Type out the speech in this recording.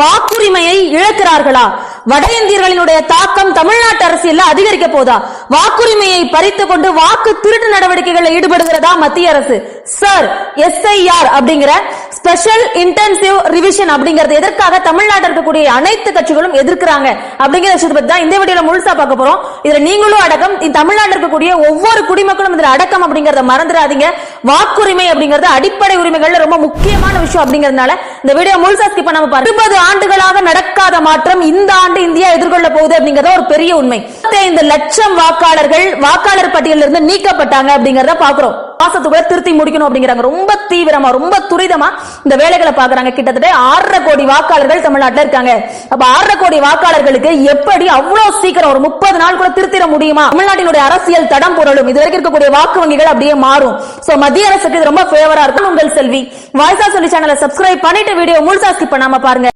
வாக்குரிமையை இழக்கிறார்களா? வட இந்தியர்களினுடைய தாக்கம் தமிழ்நாட்டு அரசியல்ல அதிகரிக்க போதா? வாக்குரிமையை பறித்து கொண்டு வாக்கு திருட்டு நடவடிக்கைகளில் ஈடுபடுகிறதா மத்திய அரசு? சார் எஸ்ஐஆர் அப்படிங்கிற ஸ்பெஷல் இன்டென்சிவ் ரிவிஷன் அப்படிங்கறது எதற்காக தமிழ்நாட்டில் இருக்கக்கூடிய அனைத்து கட்சிகளும் எதிர்க்கிறாங்க? அப்படிங்கிற விஷயத்தை பத்தி தான் இந்த வீடியோல முழுசா பார்க்க போறோம். இதுல நீங்களும் அடக்கம் தமிழ்நாட்டில் இருக்கக்கூடிய ஒவ்வொரு குடிமக்களும் இதுல அடக்கம் அப்படிங்கறத மறந்துடாதீங்க. வாக்குரிமை அப்படிங்கறது அடிப்படை உரிமைகள்ல ரொம்ப முக்கியமான விஷயம் அப்படிங்கறதுனால இந்த வீடியோ முழுசா ஸ்கிப் பண்ணாம பாருங்க. இருபது ஆண்டுகளாக நடக்காத மாற்றம் இந்த ஆண்டு இந்தியா எதிர்கொள்ள போகுது அப்படிங்கறது ஒரு பெரிய உண்மை. ஐந்து லட்சம் வாக்காளர்கள் வாக்காளர் பட்டியலிருந்து நீக்கப்பட்டாங்க அப்படிங்கறத பாக்குறோம். மாசத்துக்குள்ள திருத்தி முடிக்கணும் அப்படிங்கிறாங்க. ரொம்ப தீவிரமா ரொம்ப துரிதமா இந்த வேலைகளை பாக்குறாங்க கிட்டத்தட்ட ஆறரை கோடி வாக்காளர்கள் தமிழ்நாட்டில் இருக்காங்க. அப்ப ஆறரை கோடி வாக்காளர்களுக்கு எப்படி அவ்வளவு சீக்கிரம் ஒரு முப்பது நாள் கூட திருத்திட முடியுமா? தமிழ்நாட்டினுடைய அரசியல் தடம் புரளும். இது வரைக்கும் இருக்கக்கூடிய வாக்கு வங்கிகள் அப்படியே மாறும். சோ மத்திய அரசுக்கு இது ரொம்ப ஃபேவரா இருக்கும். உங்கள் செல்வி. வாய்ஸா சொல்லி சேனலை சப்ஸ்கிரைப் பண்ணிட்டு வீடியோ முழுசா ஸ்கிப் பண்ணாம பாருங்க.